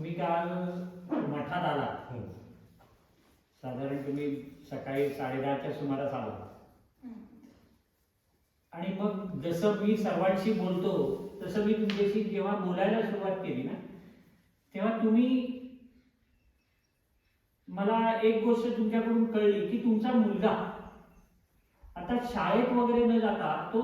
तुम्ही काल मठात आला हम्म. साधारण तुम्ही सकाळी साडेदहाच्या सुमारास आला आणि मग जसं मी सर्वांशी बोलतो तसं मी तुमच्याशी जेव्हा बोलायला सुरुवात केली ना तेव्हा तुम्ही मला एक गोष्ट तुमच्याकडून कळली की तुमचा मुलगा आता शाळेत वगैरे न जाता तो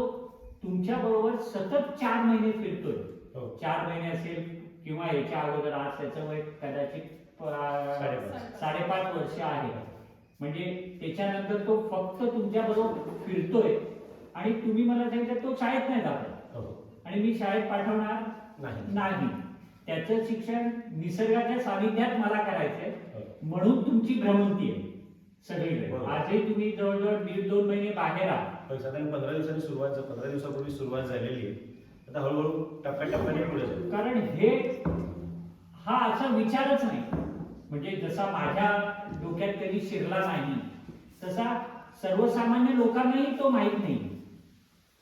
तुमच्या बरोबर सतत चार महिने फिरतोय हो. चार महिने असेल किंवा याच्या अगोदर आज त्याचं वय कदाचित साडेपाच. वर्ष आहे. म्हणजे त्याच्यानंतर तो फक्त तुमच्या बरोबर फिरतोय आणि तुम्ही मला सांगितलं तो शाळेत नाही जात हो. आणि मी शाळेत पाठवणार नाही. नाही. त्याचं शिक्षण निसर्गाच्या सानिध्यात मला करायचंय. हो. म्हणून तुमची भ्रमंती आहे. सगळीकडे. बरोबर. आजही तुम्ही जवळजवळ दीड दोन महिने बाहेर आहात. साधारण पंधरा दिवसांनी सुरुवात पंधरा दिवसापूर्वी सुरुवात झालेली आहे. आता हळूहळू टप्प्याटप्प्याने पुढे जाऊ. कारण हे हा असा विचारच नाही. म्हणजे जसा माझ्या डोक्यात कधी शिरला नाही तसा सर्वसामान्य लोकांनाही तो माहीत नाही.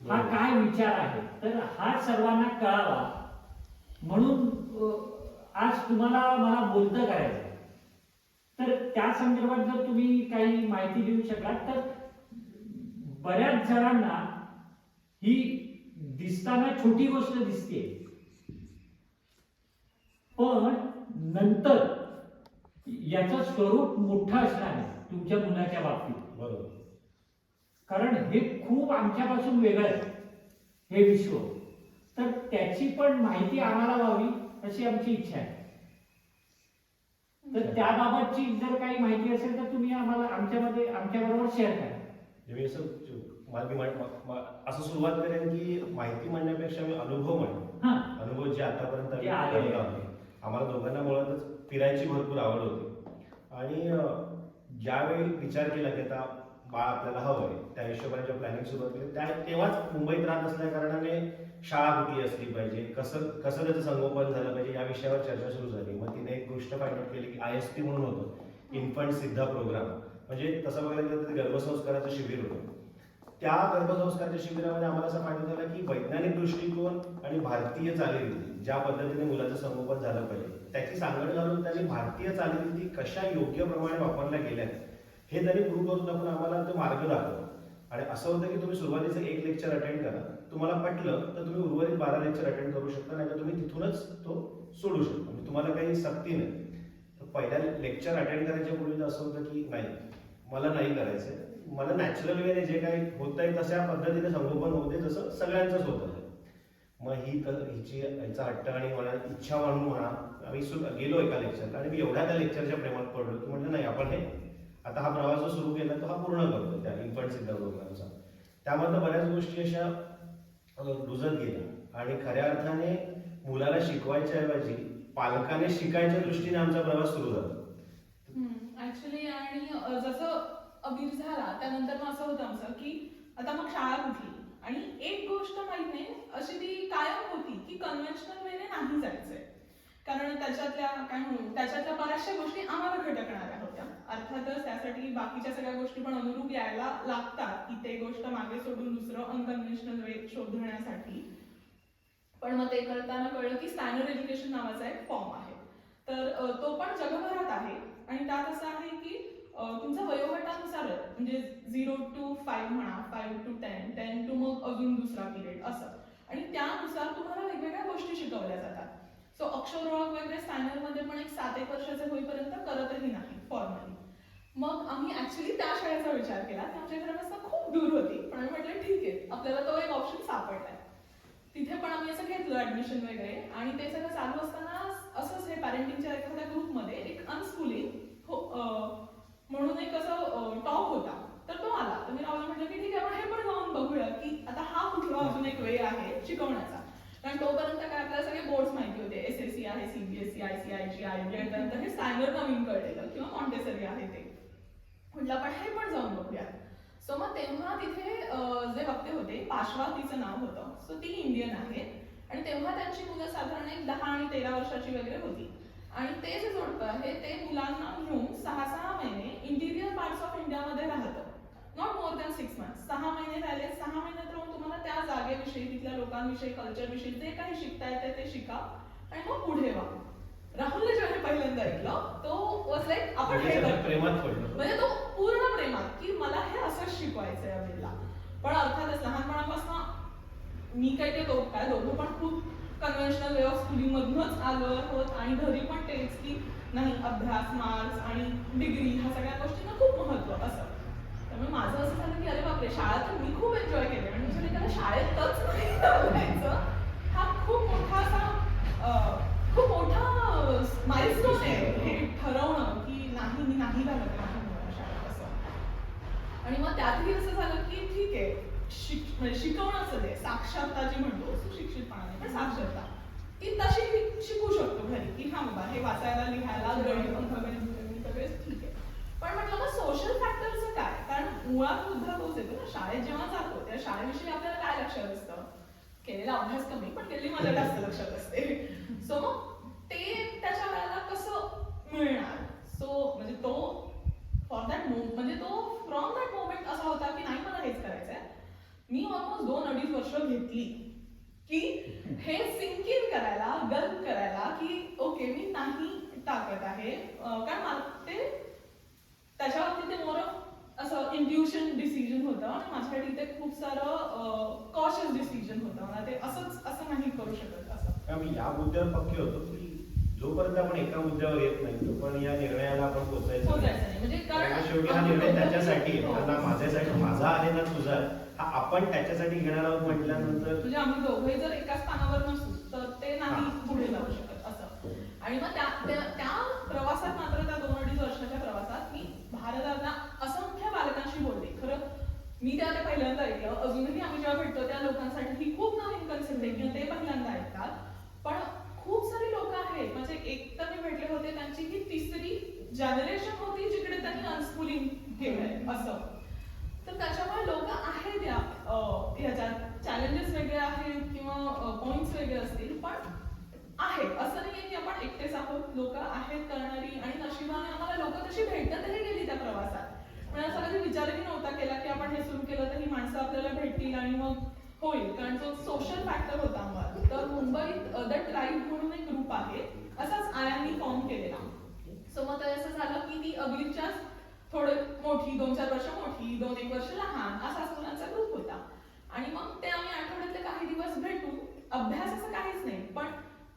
हा. काय विचार आहे? तर हा सर्वांना कळावा. म्हणून आज तुम्हाला मला बोलतं करायचं. तर त्या संदर्भात जर तुम्ही काही माहिती देऊ शकाल तर बऱ्याच जणांना ही दिसताना छोटी गोष्ट दिसते. पण नंतर याचं स्वरूप मोठं असणार आहे तुमच्या मुलाच्या बाबतीत. बरोबर. कारण हे खूप आमच्यापासून वेगळं आहे हे विश्व. तर त्याची पण माहिती आम्हाला व्हावी अशी आमची इच्छा आहे. तर त्याबाबतची जर काही माहिती असेल तर तुम्ही आम्हाला आमच्यामध्ये आमच्याबरोबर शेअर करा. म्हणजे मी असं असं सुरुवात करेन की माहिती म्हणण्यापेक्षा मी अनुभव म्हणेन. हा. अनुभव जे आतापर्यंत. आम्हाला दोघांना मुळातच फिरायची भरपूर आवड होती. आणि ज्यावेळी विचार केला की आता बाळ आपल्याला हवं आहे त्या हिशोबाने प्लॅनिंग सुरुवात केली त्या तेव्हाच मुंबईत राहत असल्या कारणाने शाळा कुठली असली पाहिजे कसं कसं त्याचं संगोपन झालं पाहिजे या विषयावर चर्चा सुरू झाली. मग तिने एक गोष्ट फाइंड आउट केली की आय एस पी म्हणून होतं. इन्फंट सिद्धा प्रोग्राम म्हणजे तसं बघायला गेलं तर गर्भसंस्काराचं शिबिर होतं. त्या गर्भसंस्काराच्या शिबिरामध्ये आम्हाला असं माहिती झालं की वैज्ञानिक दृष्टिकोन आणि भारतीय चालीरीती ज्या पद्धतीने मुलाचं संगोपन झालं पाहिजे त्याची सांगड घालून त्यांनी भारतीय चालीरीती कशा योग्य प्रमाणे वापरल्या गेल्या हे त्यांनी प्रूव्ह करून आपण आम्हाला तो मार्ग दाखवला. आणि असं होतं की तुम्ही सुरुवातीचं एक लेक्चर अटेंड करा. तुम्हाला पटलं तर तुम्ही उर्वरित बारा लेक्चर अटेंड करू शकता नाही तर तुम्ही तिथूनच तो सोडू शकता. म्हणजे तुम्हाला काही सक्ती नाही. पहिल्या लेक्चर अटेंड करायच्या पूर्वी असं होतं की नाही मला नाही करायचंय. मला नॅचरल वेने जे काही होत आहे तशा पद्धतीने संगोपन होते जसं सगळ्यांचंच होत आहे. मग ही क- हिची हिचा हट्ट आणि म्हणा इच्छा म्हणून म्हणा आम्ही सु- गेलो एका लेक्चरला आणि मी एवढ्या त्या लेक्चरच्या प्रेमात पडलो की म्हटलं नाही आपण हे आता हा प्रवास जो सुरू केला तो हा पूर्ण करतो त्या इन्फंट सिद्धा प्रोग्रामचा त्यामध्ये बऱ्याच गोष्टी अशा रुजत गेल्या. आणि खऱ्या अर्थाने मुलाला शिकवायच्या ऐवजी पालकाने शिकायच्या दृष्टीने आमचा प्रवास सुरू झाला. ऍक्च्युली आणि जसं अबीर झाला त्यानंतर मग असं होतं आमचं की आता मग शाळा कुठली? आणि एक गोष्ट माहीत नाही अशी ती कायम होती की कन्व्हेन्शनल वेने नाही जायचंय. कारण त्याच्यातल्या काय म्हणू त्याच्यातल्या बऱ्याचशा गोष्टी आम्हाला खटकणाऱ्या होत्या. अर्थातच त्यासाठी बाकीच्या सगळ्या गोष्टी पण अनुरूप यायला लागतात की ते गोष्ट मागे सोडून दुसरं अनकन्व्हेन्शनल वे शोधण्यासाठी. पण मग ते करताना कळलं की स्टँडर्ड एज्युकेशन नावाचा एक फॉर्म आहे तर अ, तो पण जगभरात आहे आणि त्यात असं आहे की अ, तुमचा वयोगटानुसार म्हणजे झिरो टू फाईव्ह म्हणा five two ten ten two मग अजून दुसरा पिरियड असं. आणि त्यानुसार तुम्हाला वेगवेगळ्या गोष्टी शिकवल्या जातात. सो अक्षर ओळख वगैरे स्टँडर्डमध्ये पण एक सात एक वर्षाचे होईपर्यंत करतही नाही फॉर्मली मग आम्ही ऍक्च्युली त्या शाळेचा विचार केला. ती आमच्या घरापासून खूप दूर होती. पण आम्ही म्हटलं ठीक आहे आपल्याला तो एक ऑप्शन सापडलाय. तिथे पण आम्ही असं घेतलं ऍडमिशन वगैरे. आणि ते सगळं चालू असताना असंच हे पॅरेंटिंगच्या एखाद्या ग्रुपमध्ये एक अनस्कुलिंग हो म्हणून एक असं टॉक होता. तर तो आला. तर मी राहुल म्हटलं की ठीक आहे आपण हे पण जाऊन बघूया की आता हा कुठला अजून एक वे आहे शिकवण्याचा. कारण तोपर्यंत काय आपल्याला सगळे बोर्ड्स माहिती होते. एस एस सी आहे सीबीएसई आय सी आय ची आय बी हे स्टँडर्ड नवीन कळलेलं किंवा कॉन्टेसरी आहे ते. म्हटलं आपण हे पण जाऊन बघूया. सो मग तेव्हा तिथे जे वक्ते होते पाशवा तिचं नाव होतं. सो ती इंडियन आहे. आणि तेव्हा त्यांची मुलं साधारण एक दहा आणि तेरा वर्षाची वगैरे होती. आणि ते जे जोडपं आहे ते मुलांना घेऊन सहा सहा महिने इंटिरियर पार्ट्स ऑफ इंडियामध्ये राहतं. Not more than six month सहा महिने राहिले सहा महिन्यात राहून तुम्हाला त्या जागेविषयी तिथल्या लोकांविषयी कल्चरविषयी जे काही शिकता येते ते शिका. आणि मग पुढे वा. राहुलने जेव्हा पहिल्यांदा ऐकलं तो वॉज लाईक आपण म्हणजे हे करतो. प्रेमात म्हणजे तो पूर्ण प्रेमात की मला हे असंच शिकवायचंय अमिलला पण अर्थातच लहानपणापासून मी काय ते काय दोघं पण खूप कन्व्हेन्शनल वे ऑफ स्कुलिंगमधूनच आलो आहोत आणि घरी पण तेच की नाही अभ्यास मार्क्स आणि डिग्री ह्या सगळ्या गोष्टींना खूप महत्त्व असं त्यामुळे माझं असं झालं की अरे बापरे शाळा तर मी खूप एन्जॉय केले आणि म्हणजे त्याला शाळेतच नाही हा खूप मोठा असा खूप मोठा माइलस्टोन आहे हे ठरवणं की नाही मी नाही घालत आहे शाळेत असं. आणि मग त्यातही असं झालं की ठीक आहे शिक म्हणजे शिकवणं असं दे साक्षरता जी म्हणतो सुशिक्षित नाही पण साक्षरता ती तशी ही शिकू शकतो घरी की हा बाबा हे वाचायला लिहायला गणित अंकगणित बीजगणित सगळे ठीक आहे पण म्हटलं मग सोशल फॅक्टरचं काय कारण मुळात मुद्दा तोच येतो ना शाळेत जेव्हा जातो त्या शाळेविषयी आपल्याला काय लक्षात असतं. केलेला अभ्यास कमी पण केलेली मजा जास्त लक्षात असते. सो मग ते त्याच्या वेळेला कसं मिळणार? सो म्हणजे तो फॉर दॅट म्हणजे तो फ्रॉम दॅट मोमेंट असा होता की नाही मला हेच करायचंय. मी ऑलमोस्ट दोन अडीच वर्ष घेतली की हे सिंक इन करायला गल्प करायला की ओके मी नाही टाकत आहे. कारण मला ते त्याच्यावरती ते मोर इंट्युशन डिसिजन होतं आणि माझ्यासाठी ते खूप सारं कॉशियस डिसिजन होतं मला ते असंच असं नाही करू शकत असं आम्ही या मुद्द्यावर पक्के होतो की जोपर्यंत आपण एका मुद्द्यावर येत नाही तोपर्यंत या निर्णयाला आपण पोहोचायचं पोचायचं. म्हणजे शेवटी हा निर्णय त्याच्यासाठी. हो. ना माझ्यासाठी माझा आहे ना तुझा. हा आपण त्याच्यासाठी घेणार आहोत म्हटल्यानंतर म्हणजे आम्ही दोघे जर एका स्थानावर नसू तर ते नाही हा. पुढे जाऊ शकत असं आणि मग त्या त्या- त्या प्रवासात मात्र त्या दोन अडीच वर्षाच्या प्रवासात मी भारतातल्या असंख्य बालकांशी बोलले खरं मी त्या ते पहिल्यांदा ऐकलं अजूनही आम्ही जेव्हा भेटतो त्या लोकांसाठी ही खूप नवीन कन्सेप्ट आहे किंवा ते पहिल्यांदा ऐकतात पण खूप सारी लोक आहेत म्हणजे एक तर मी भेटले होते त्यांची ही तिसरी जनरेशन होती जिकडे त्यांनी अनस्कुलिंग केलंय असं. तर त्याच्यामुळे लोक आहेत या ह्याच्यात चॅलेंजेस वेगळे आहेत किंवा पॉइंट्स वेगळे असतील पण आहेत. असं नाहीये की आपण एकटेच आहोत. लोक आहेत करणारी आणि नशिबाने आम्हाला लोक तशी भेटतही गेली त्या प्रवासात. पण असा कधी विचारही नव्हता केला की आपण हे सुरू केलं तर ही माणसं आपल्याला भेटतील आणि मग होईल. कारण जो सोशल फॅक्टर होता आम्हाला. तर मुंबईत द ट्राईब म्हणून एक ग्रुप आहे. असाच आयांनी फॉर्म केलेला. सो मग असं झालं की ती अगदीच्याच थोडे मोठी दोन चार वर्ष मोठी दोन एक वर्ष लहान असाच मुलांचा ग्रुप होता. आणि मग ते आम्ही आठवड्यातले काही दिवस भेटून अभ्यास असं काहीच नाही. पण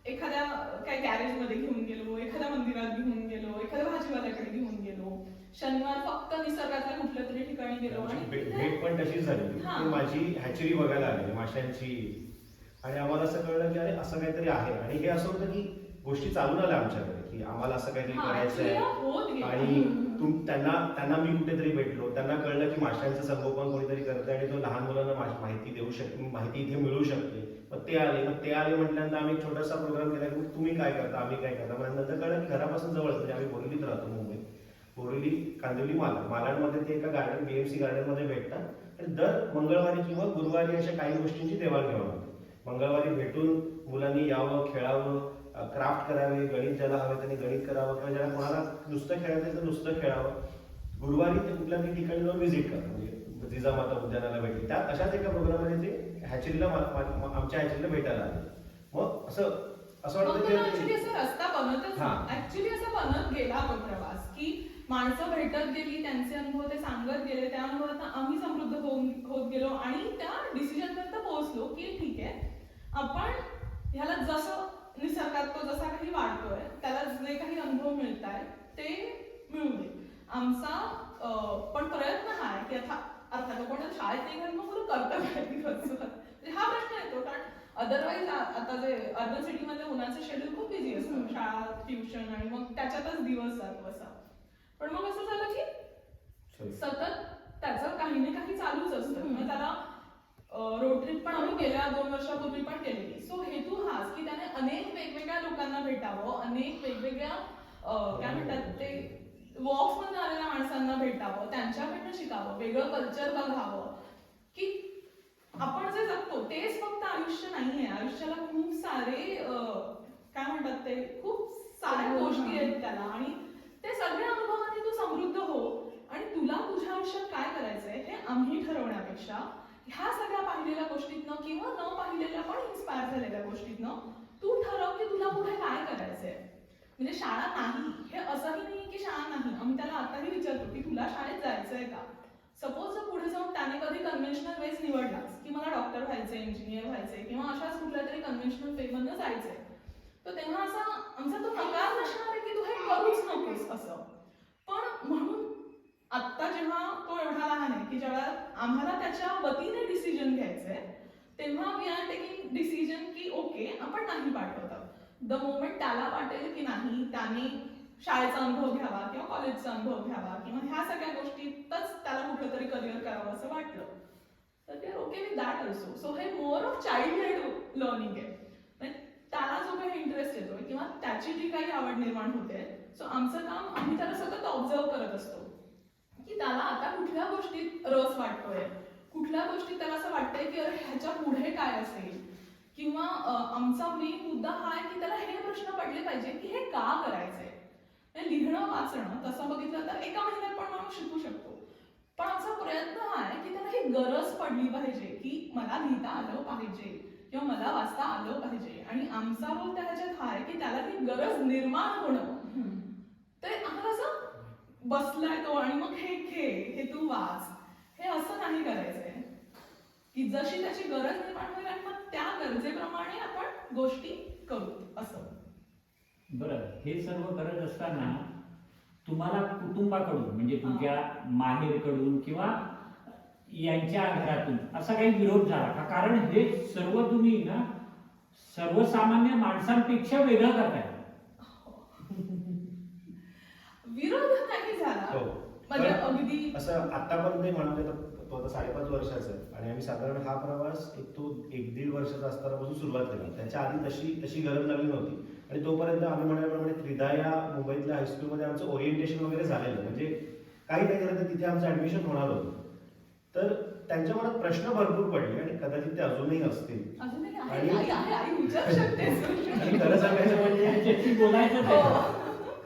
एखाद्या काय गॅरेजमध्ये घेऊन गेलो एखाद्या मंदिरात घेऊन गेलो एखाद्या भाजीवाल्याकडे घेऊन गेलो. शनिवार फक्त निसर्गातल्या कुठल्या तरी ठिकाणी गेलो आणि भेट भेट पण तशीच झाली. माझी हॅचरी बघायला आली माशांची. आणि आम्हाला असं कळलं की अरे असं काहीतरी आहे. आणि हे असं होतं की गोष्टी चालून आल्या आमच्याकडे. की आम्हाला असं काहीतरी करायचं आहे. आणि त्यांना त्यांना मी कुठेतरी भेटलो. त्यांना कळलं की माशांचं संगोपन कोणीतरी करतंय आणि तो लहान मुलांना माहिती देऊ शकते माहिती इथे मिळू शकते. मग ते आले. मग ते आले म्हटल्यानंतर आम्ही एक छोटासा प्रोग्राम केला की तुम्ही काय करता आम्ही काय करता? मग नंतर कळलं की घरापासून जवळ म्हणजे आम्ही बोरिवलीत राहतो मुंबईत. बोरिवली कांदिवली मालण. मालाडमध्ये ते एका गार्डन बीएमसी गार्डनमध्ये भेटतात. आणि दर मंगळवारी किंवा गुरुवारी अशा काही गोष्टींची देवाणघेवाण होते. मंगळवारी भेटून मुलांनी यावं खेळावं क्राफ्ट करावे गणित ज्याला हवे त्यांनी गणित करावं किंवा ज्याला कोणाला नुसतं खेळायचं आहे तर नुसतं खेळावं. गुरुवारी ते कुठल्या तरी ठिकाणी जाऊन व्हिजिट करतात म्हणजे जिजामाता उद्यानाला भेटली. त्या अशाच एका प्रोग्राममध्ये ते मा- आमच्या हॅचरीला भेटायला आले. मग असं असं वाटतं रस्ता बनतच हा. ऍक्च्युली असं बनत गेला तो प्रवास की माणसं भेटत गेली त्यांचे अनुभव ते सांगत गेले त्या अनुभवात आम्ही समृद्ध होऊन होत गेलो आणि त्या डिसिजन पर्यंत पोहोचलो की ठीक आहे आपण ह्याला जसं निसर्गात तो जसा काही वाढतोय त्याला जे काही अनुभव मिळत आहेत ते मिळू दे. आमचा पण प्रयत्न हा आहे की आता अर्थात कोण शाळेत नाही घालून मग तुला करतं काय हा प्रश्न येतो कारण अदरवाईज आता जे अर्बन सिटी मध्ये मुलांचं शेड्यूल खूप बिझी असतं. शाळा ट्युशन आणि मग त्याच्यातच दिवस जातो असा. पण मग असं झालं की. सतत त्याचं काही ना काही चालूच असतं. मग त्याला रोड ट्रिप पण आम्ही गेल्या दोन वर्षापूर्वी पण केलेली. सो हेतू हाच की त्याने अनेक वेगवेगळ्या लोकांना भेटावं अनेक वेगवेगळ्या काय म्हणतात ते वॉक्समध्ये आलेल्या माणसांना भेटावं त्यांच्याकडनं शिकावं वेगळं कल्चर बघावं. की आपण जे जगतो तेच फक्त आयुष्य नाहीये. आयुष्याला खूप सारे काय म्हणतात ते खूप साऱ्या हो, गोष्टी हा. आहेत त्याला. आणि ते सगळ्या अनुभवाने तू समृद्ध हो. आणि तुला तुझ्या आयुष्यात काय करायचंय हे आम्ही ठरवण्यापेक्षा ह्या सगळ्या पाहिलेल्या गोष्टीतनं किंवा न पाहिलेल्या पण इन्स्पायर झालेल्या गोष्टीतनं तू ठरव की तुला पुढे काय करायचंय. म्हणजे शाळा नाही हे असंही नाही की शाळा नाही. आम्ही त्याला आताही विचारतो की तुला शाळेत जायचंय का? सपोज जर पुढे जाऊन त्याने कधी कन्व्हेन्शनल वेज निवडलास की मला डॉक्टर व्हायचंय इंजिनियर व्हायचंय किंवा अशाच कुठल्या तरी कन्व्हेन्शनल वेमधनं जायचंय तर तेव्हा असा आमचा तो नकार नसणार आहे की तू हे करूच नकोस असं. पण म्हणून आत्ता जेव्हा तो एवढा लहान आहे की जेव्हा आम्हाला त्याच्या वतीने डिसिजन घ्यायचंय. तेव्हा वी आर टेकिंग डिसिजन की ओके आपण नाही पाठवत. आहोत द मोमेंट त्याला वाटेल की नाही त्याने शाळेचा अनुभव घ्यावा किंवा कॉलेजचा अनुभव घ्यावा किंवा ह्या सगळ्या गोष्टीतच त्याला कुठलं तरी करिअर करावं असं वाटलं. तर ते okay with that also so हे more of child head learning आहे. म्हणजे त्याला जो काही इंटरेस्ट येतोय किंवा त्याची जी काही आवड निर्माण होते सो आमचं काम आम्ही त्याला सतत ऑब्झर्व करत असतो. की त्याला आता कुठल्या गोष्टी वाटतोय. कुठल्या गोष्टीत त्याला असं वाटतंय की अरे ह्याच्या पुढे काय असेल? किंवा आमचा मेन मुद्दा हा आहे की त्याला हे प्रश्न पडले पाहिजे की हे का करायचंय? हे लिहिणं वाचणं तसं बघितलं तर एका महिन्यात पण माणूस शिकू शकतो. पण आमचा प्रयत्न हा आहे की त्याला ही गरज पडली पाहिजे की मला लिहिता आलं पाहिजे किंवा मला वाचता आलं पाहिजे. आणि आमचा रोल त्या ह्याच्यात हा आहे की त्याला ही गरज निर्माण होणं. ते आम्हाला असं बसलाय तो आणि मग हे घे हे तू वाच. हे असं नाही करायचंय. की जशी त्याची गरज निर्माण होईल आणि मग त्या गरजेप्रमाणे आपण गोष्टी करू असं. बरं हे सर्व करत असताना तुम्हाला कुटुंबाकडून म्हणजे तुमच्या माहेरकडून किंवा यांच्या घरातून असा काही विरोध झाला का? कारण हे सर्व तुम्ही ना सर्वसामान्य माणसांपेक्षा वेगळं करताय. विरोध नाही झाला हो. म्हणजे पण अगदी असं आतापर्यंत ते म्हणतोय तर तो आता साडेपाच वर्षाचा आहे आणि आम्ही साधारण हा प्रवास एक तो एक दीड वर्षाचा असतानापासून सुरुवात केला. त्याच्या आधी तशी तशी गरज लागली नव्हती. आणि तोपर्यंत आम्ही म्हणाल्याप्रमाणे त्रिधा या मुंबईतल्या हायस्कूलमध्ये आमचं ओरिएंटेशन वगैरे झालेलं. म्हणजे काही नाही झालं तर तिथे आमचं ऍडमिशन होणार होतं. तर त्यांच्या मनात प्रश्न भरपूर पडले आणि कदाचित ते अजूनही असतील. आणि- खरं सांगायचं म्हणजे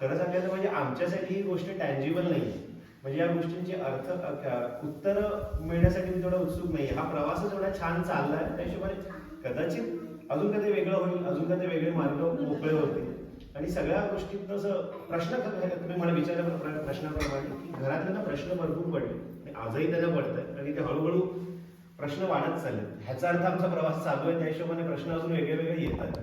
खरं सांगायचं म्हणजे आमच्यासाठी ही गोष्ट टँजिबल नाही म्हणजे या गोष्टींची अर्थ उत्तर मिळण्यासाठी मी थोडा उत्सुक नाही हा प्रवासच एवढा छान चाललाय त्या हिशोबाने कदाचित अजून कधी वेगळं होईल अजून कधी वेगळे मार्ग मोकळे होतील. आणि सगळ्या गोष्टीतनं असं प्रश्न तुम्ही मला विचारल्या प्रश्नाप्रमाणे की घरातले ना प्रश्न भरपूर पडले. आणि आजही त्यांना पडतात आणि ते हळूहळू प्रश्न वाढत चालले ह्याचा अर्थ आमचा प्रवास चालू आहे त्या हिशोबाने प्रश्न अजून वेगळे वेगळे येतात.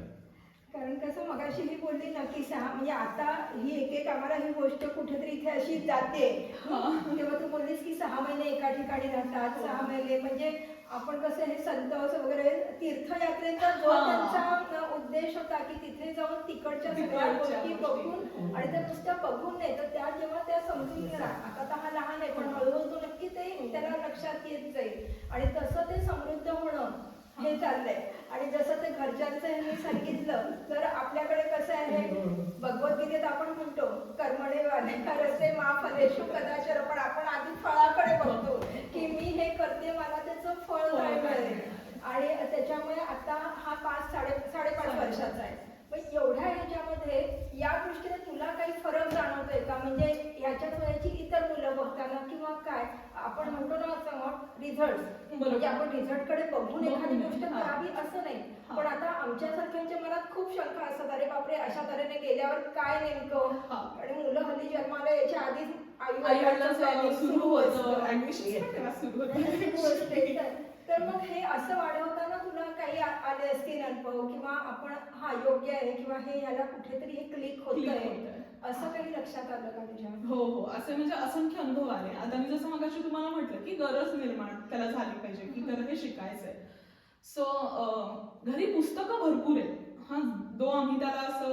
कारण कसं मगाशी ही बोलली ना की सहा म्हणजे आता ही एक एक आम्हाला ही गोष्ट कुठेतरी इथे अशी जाते. तेव्हा तू बोललीस की सहा महिने एका ठिकाणी राहतात सहा महिने म्हणजे आपण कसं हे संत असं वगैरे तीर्थयात्रेचा जो हा. त्यांचा उद्देश होता की तिथे जाऊन तिकडच्या सगळ्या गोष्टी. बघून आणि त्या नुसत्या बघून नाही तर त्या जेव्हा त्या समजून घेणार. आता तर हा लहान आहे पण हळूहळू तो नक्की ते त्याला लक्षात येत जाईल. आणि तसं ते समृद्ध होणं हे चाललंय. आणि जसं ते घरच्यांचं सांगितलं तर आपल्याकडे कसं आहे? भगवद्गीतेत आपण म्हणतो कर्मणे वाले रस्ते मा फलेशु कदाचर पण आपण आधी फळाकडे बघतो की मी हे करते मला त्याचं फळ काय मिळेल आणि त्याच्यामुळे आता हा पाच साडे साडेपाच वर्षाचा आहे पण एवढ्या ह्याच्यामध्ये या दृष्टीने तुला काही फरक जाणवतोय का म्हणजे ह्याच्यात वयाची इतर मुलं बघताना किंवा काय आपण म्हणतो ना समोर रिझल्ट म्हणजे आपण रिझल्टकडे बघून एखादी गोष्ट. करावी असं नाही. पण आता आमच्यासारख्यांच्या मनात खूप शंका असतात. अरे बापरे अशा तऱ्हेने गेल्यावर काय नेमकं. आणि मुलं हल्ली जन्माला याच्या आधीच आई सुरू होतं. ऍडमिशन होतं. आहे. तर- मग हे असं वाढवताना तुला काही आले असतील अनुभव? किंवा आपण हा योग्य आहे? किंवा हे याला कुठेतरी हे क्लिक होतंय? होतंय. असं काही लक्षात आलं का तुझ्या? हो हो. असे म्हणजे असंख्य अनुभव आले. आता मी जसं मगाशी तुम्हाला म्हटलं की गरज निर्माण त्याला झाली पाहिजे की त्याला हे शिकायचंय. सो घरी पुस्तकं भरपूर आहेत. हा दो आम्ही त्याला असं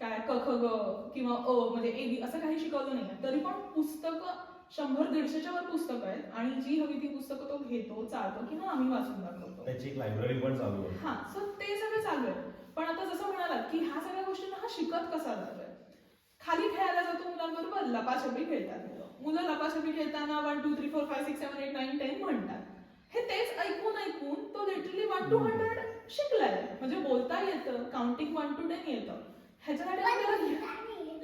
काय क ख ग किंवा अ म्हणजे ए बी असं काही शिकवलं नाही तरी पण पुस्तकं शंभर दीडशेच्या वर पुस्तकं आहेत आणि जी हवी ती पुस्तकं तो घेतो चालतो किंवा आम्ही वाचून दाखवतो. त्याची एक लायब्ररी पण चालू आहे. हा सो ते सगळं चालू आहे. पण आता जसं म्हणालात की ह्या सगळ्या गोष्टींना हा शिकत कसा जातोय? खाली खेळायला जातो मुलांबरोबर लपाछपी खेळतात मुलं. लपाछपी खेळताना one two three four five six seven eight nine ten म्हणतात. हे तेच ऐकून ऐकून तो लिटरली वन टू हंड्रेड शिकलाय. म्हणजे बोलता येतं काउंटिंग वन टू टेन येतं. ह्याच्यासाठी आपल्याला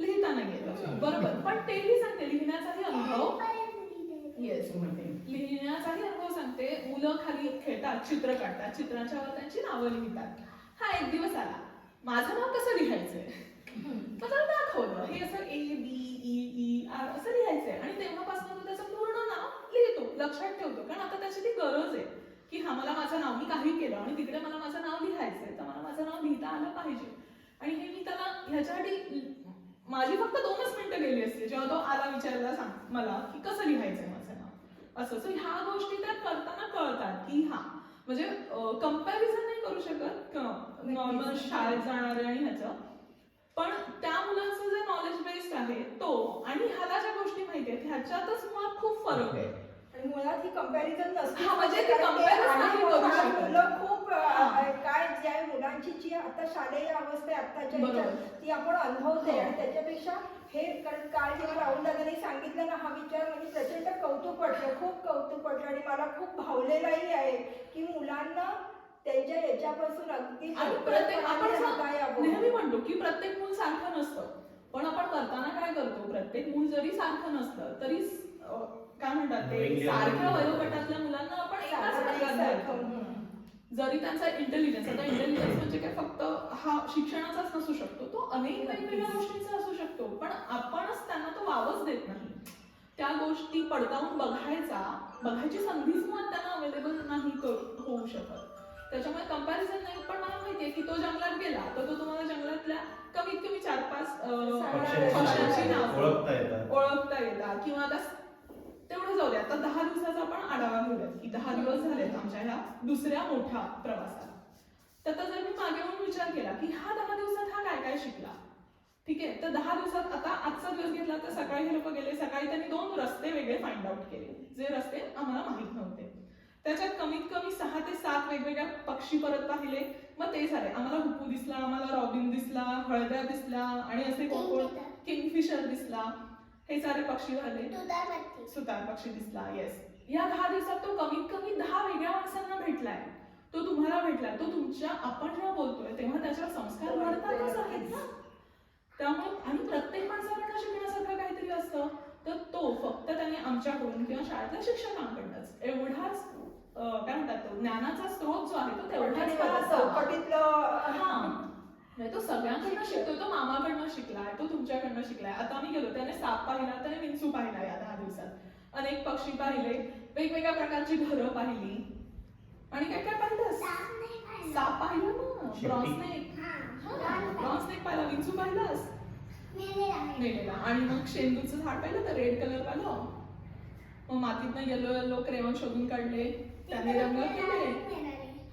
लिहिता नाही येतं बरोबर. पण तेही सांगते लिहिण्याचाही अनुभव येस लिहिण्याचाही अनुभव सांगते. मुलं खाली खेळतात चित्र काढतात. चित्रांच्यावर त्यांची नावं लिहितात. हा एक दिवस आला. माझं नाव कसं लिहायचंय? तर त्याला दाखवलं हे असं A B E E R असं लिहायचंय. आणि तेव्हापासून तो त्याचं पूर्ण नाव लिहितो लक्षात ठेवतो. कारण आता त्याची ती गरज आहे की हा मला माझं नाव मी काही केलं आणि तिकडे मला माझं नाव लिहायचंय तर मला माझं नाव लिहिता आलं पाहिजे. आणि हे मी त्याला ह्याच्यासाठी माझी फक्त दोनच मिनिटं गेली असते जेव्हा तो आला विचारायला सांग मला की कसं लिहायचंय माझं नाव? असं. सो ह्या गोष्टी त्या करताना कळतात की हा म्हणजे कंपॅरिझन नाही करू शकत नॉर्मल शाळेत जाणारे आणि ह्याचं. पण त्या मुलांचं जे नॉलेज बेस्ड आहे तो आणि ह्याला ज्या गोष्टी माहिती आहेत ह्याच्यातच मुळात खूप फरक आहे आणि मुळात ही कंपॅरिझन नसते हा, म्हणजे ती नाही करू मुलं- शकत. मुलं खूप. काय ज्या मुलांची जी आता शालेय अवस्था आहे बरोबर. ह्याच्यात, ती आपण अनुभवते हो. आणि त्याच्यापेक्षा हे कारण काल जेव्हा राहुल दादांनी सांगितलं ना हा विचार म्हणजे प्रचंड कौतुक वाटलं खूप कौतुक वाटलं आणि मला खूप भावलेलाही आहे की मुलांना त्यांच्या याच्यापासून अगदी आणि प्रत्येक आपण. नेहमी म्हणतो की प्रत्येक मूल सारखं नसतं. पण आपण करताना काय करतो? प्रत्येक मूल जरी सारखं नसलं तरी काय म्हणतात ते? सारख्या वयोगटातल्या मुलांना आपण एकाच. जरी त्यांचा इंटेलिजन्स आता इंटेलिजन्स म्हणजे काय? फक्त हा शिक्षणाचाच नसू शकतो. तो अनेक वेगवेगळ्या गोष्टींचा असू शकतो. पण आपणच त्यांना तो वावच देत नाही. त्या गोष्टी पडताळून बघायचा बघायची संधीच मुळात त्यांना अवेलेबल नाही होऊ शकत. त्याच्यामुळे कंपॅरिझन नाही पण मला माहितीये की तो जंगलात गेला तर तो तुम्हाला जंगलातल्या कमीत कमी चार पाच पक्ष्यांची नावं. ओळखता येतात. ओळखता येतात. किंवा आता तेवढं जाऊ दे आता दहा दिवसाचा आपण आढावा घेऊयात की दहा दिवस झालेत आमच्या ह्या दुसऱ्या मोठ्या प्रवासात. तर जर मी मागे येऊन विचार केला की हा दहा दिवसात हा काय काय शिकला? ठीक आहे तर दहा दिवसात आता आजचा दिवस घेतला तर सकाळी हे लोक गेले सकाळी त्यांनी दोन रस्ते वेगळे फाइंड आउट केले जे रस्ते आम्हाला माहीत नव्हते. त्याच्यात कमीत कमी सहा ते सात वेगवेगळ्या पक्षी परत पाहिले. मग ते झाले. आम्हाला हुपू दिसला आम्हाला रॉबिन दिसला हळद्या दिसला आणि असे कोण कोण? किंगफिशर दिसला. हे सारे पक्षी झाले. सुतार पक्षी दिसला येस या दहा दिवसात तो कमीत कमी दहा वेगळ्या माणसांना भेटलाय. तो तुम्हाला भेटलाय. तो तुमच्या आपण जेव्हा बोलतोय तेव्हा त्याच्यावर संस्कार घडतातच आहेत ना. त्यामुळे आणि प्रत्येक माणसाकडनं शिकण्यासारखं काहीतरी असतं. तर तो फक्त त्याने आमच्याकडून किंवा शाळेतल्या शिक्षकांकडनंच एवढाच काय म्हणतात तो ज्ञानाचा स्रोत जो आहे तो तेवढाच हा. नाही तो सगळ्यांकडनं शिकतोय तो मामाकडनं शिकलाय तो तुमच्याकडनं शिकलाय. आता आम्ही गेलो त्याने साप पाहिला त्याने विंचू पाहिला या दहा दिवसात. अनेक पक्षी पाहिले वेगवेगळ्या प्रकारची घरं पाहिली. आणि काय काय पाहिलंस साप पाहिलं. ना. ब्रॉन्झ स्नेक ब्रॉन्झ स्नेक पाहिला विंचू पाहिलास? मेलेला आणि मग शेंदूचं झाड पाहिलं तर रेड कलर पाहिलं मग मातीतनं येलो येलो क्रेवॉन शोधून काढले. त्याने रंग केले.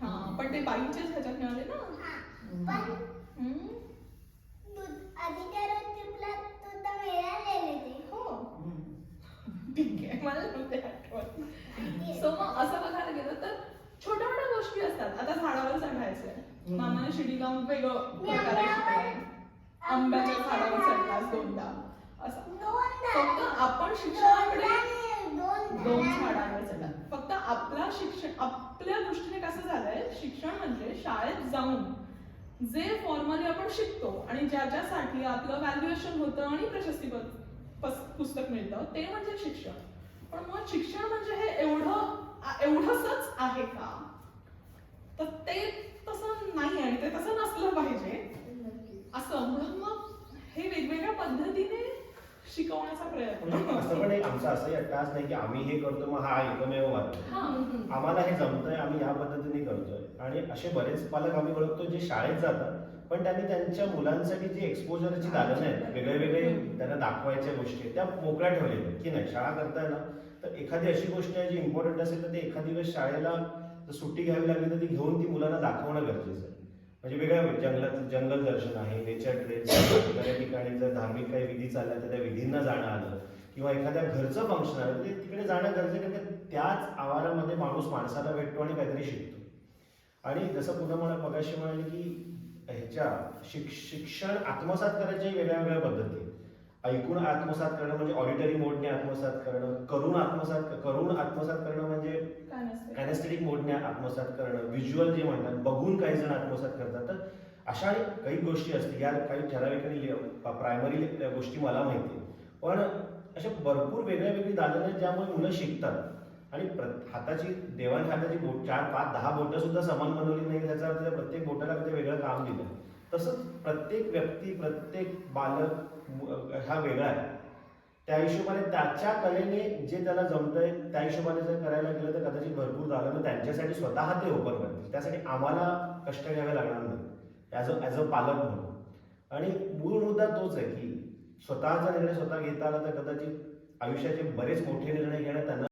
हा पण ते बाईंचेच ह्याच्यात मिळाले ना? हम्म. हो. सो मग असं बघायला गेलं तर छोट्या छोट्या गोष्टी असतात. आता झाडावर चढायचंय. मामाने शिडी लावून वेगळं शिकलाय आंब्याच्या झाडावर चढलास दोनदा. असं. फक्त आपण शिक्षणाकडे दोन झाडांवर. चढला फक्त आपला शिक्षण आपल्या दृष्टीने कसं झालंय शिक्षण म्हणजे शाळेत जाऊन जे फॉर्मली आपण शिकतो आणि ज्याच्यासाठी आपलं व्हॅल्युएशन होतं आणि प्रशस्ती पुस्तक मिळतं ते म्हणजे शिक्षण. पण मग शिक्षण म्हणजे हे एवढं एवढंच आहे का? तर ते तसं नाही आणि ते तसं नसलं पाहिजे. असं म्हणून मग हे वेगवेगळ्या पद्धतीने शिकवण्याचा प्रयत्न. म्हणजे असं पण एक आमचं असंही अट्टास नाही की आम्ही हे करतो मग हा एकमेव. हा आम्हाला हे जमतंय आम्ही या पद्धतीने करतोय. आणि असे बरेच पालक आम्ही ओळखतो जे शाळेत जातात पण त्यांनी त्यांच्या मुलांसाठी जी एक्सपोजरची दालनं आहेत वेगळे वेगळे त्यांना दाखवायच्या गोष्टी आहेत, त्या मोकळ्या ठेवलेल्या आहेत. की नाही शाळा करताय ना तर एखादी अशी गोष्ट आहे जी इम्पॉर्टंट असेल तर ते एखादी वेळेस शाळेला जर सुट्टी घ्यावी लागली तर ती घेऊन ती मुलांना दाखवणं गरजेचं आहे. म्हणजे वेगळ्या जंगलात जंगल दर्शन आहे नेचर ट्रेल्स एखाद्या ठिकाणी जर धार्मिक काही विधी चालल्या तर त्या विधींना जाणं आलं. किंवा एखाद्या घरचं फंक्शन आलं ते तिकडे जाणं गरजेचं आहे, कारण त्याच आवारामध्ये माणूस माणसाला भेटतो आणि काहीतरी शिकतो. आणि जसं पुन्हा मला मगाशी म्हणाले की ह्याच्या शिक शिक्षण आत्मसात करायच्या वेगळ्या वेगळ्या पद्धती ऐकून आत्मसात करणं म्हणजे ऑडिटरी मोडने आत्मसात करणं करून आत्मसात करून आत्मसात करणं म्हणजे कॅनेस्थेटिक मोडने आत्मसात करणं. व्हिज्युअल जे म्हणतात बघून काही जण आत्मसात करतात. तर अशा काही गोष्टी असतील. या काही ठराविक आणि प्रायमरी गोष्टी मला माहिती. पण अशा भरपूर वेगळ्या वेगळी दालनं आहेत ज्यामुळे मुलं शिकतात. आणि हाताची देवाने हाताची बोट चार पाच दहा बोटं सुद्धा समान बनवली नाही त्याचा अर्थ त्या प्रत्येक बोटाला वेगळं काम दिलं. तसंच प्रत्येक व्यक्ती प्रत्येक बालक हा वेगळा आहे. त्या हिशोबाने त्याच्या कलेने जे त्याला जमतंय त्या हिशोबाने जर करायला गेलं तर कदाचित भरपूर झालं. तर त्यांच्यासाठी स्वतः ते ओपन करतील. त्यासाठी आम्हाला कष्ट घ्यावे लागणार नाही. ॲज अ ॲज अ पालक म्हणून. आणि मूळ मुद्दा तोच आहे की स्वतःचा निर्णय स्वतः घेता आला तर कदाचित आयुष्याचे बरेच मोठे निर्णय घेणं त्यांना